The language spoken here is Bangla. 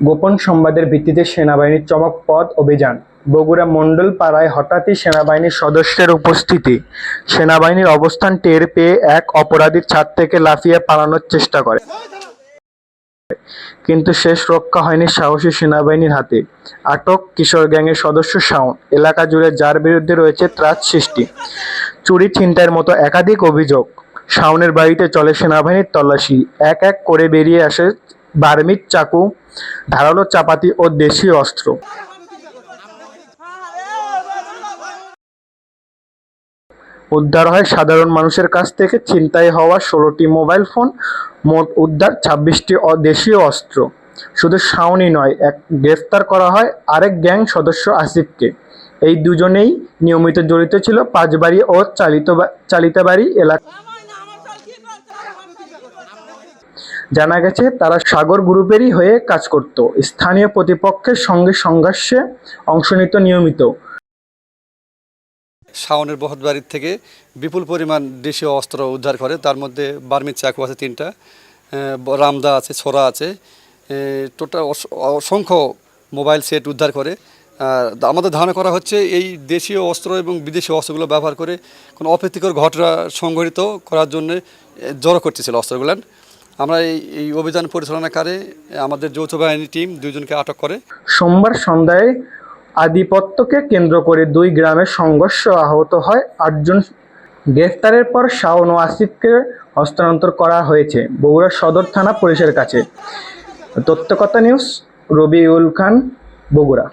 গোপন সংবাদের ভিত্তিতে সেনাবাহিনীর চমকপদ অভিযান। বগুড়া মণ্ডল পাড়ায় হঠাৎই সেনাবাহিনীর সদস্যের উপস্থিতি। সেনাবাহিনীর অবস্থান টের পেয়ে এক অপরাধীর ছাদ থেকে লাফিয়ে পালানোর চেষ্টা করে। কিন্তু শেষ রক্ষা হয়নি সাহসী সেনাবাহিনীর হাতে। আটক কিশোর গ্যাংয়ের সদস্য শাওন। এলাকা জুড়ে যার বিরুদ্ধে রয়েছে ত্রাস সৃষ্টি। চুরি ছিনতাইয়ের মতো একাধিক অভিযোগ। শাওনের বাড়িতে চলে সেনাবাহিনীর তল্লাশি। এক এক করে বেরিয়ে আসে বার্মির চাকু, ধারালো চাপাতি ও দেশীয় অস্ত্র। উদ্ধার হয় সাধারণ মানুষের কাছ থেকে। ছিনতাই হওয়া ষোলোটি মোবাইল ফোন, মোট উদ্ধার ছাব্বিশটি দেশীয় অস্ত্র। শুধু শাওনই নয়, এক গ্রেফতার করা হয় আরেক গ্যাং সদস্য আসিফকে। এই দুজনেই নিয়মিত জড়িত ছিল পাঁচবাড়ি ও চালিত চালিতাবাড়ি এলাকা জানা গেছে, তারা সাগর গ্রুপেরই হয়ে কাজ করত। স্থানীয় প্রতিপক্ষের সঙ্গে সংঘর্ষে অংশ নিত নিয়মিত। শাওনের বহত বাড়ির থেকে বিপুল পরিমাণ দেশীয় অস্ত্র উদ্ধার করে। তার মধ্যে বার্মির চাকু আছে তিনটা রামদা আছে ছোরা আছে টোটাল অসংখ্য মোবাইল সেট উদ্ধার করে। আমাদের ধারণা করা হচ্ছে এই দেশীয় অস্ত্র এবং বিদেশি অস্ত্রগুলো ব্যবহার করে কোনো অপ্রীতিকর ঘটনা সংঘটিত করার জন্য জড়ো করতেছিল অস্ত্রগুলো আমরা এই এই অভিযান পরিচালনাকারে আমাদের যৌথ বাহিনী টিম দুইজনকে আটক করে। সোমবার সন্ধ্যায় আধিপত্যকে কেন্দ্র করে দুই গ্রামের সংঘর্ষ আহত হয়। আটজন গ্রেফতারের পর শাওন ও আসিফকে হস্তান্তর করা হয়েছে বগুড়া সদর থানা পুলিশের কাছে। তথ্যকথা নিউজ, রবিউল খান बोगुरा.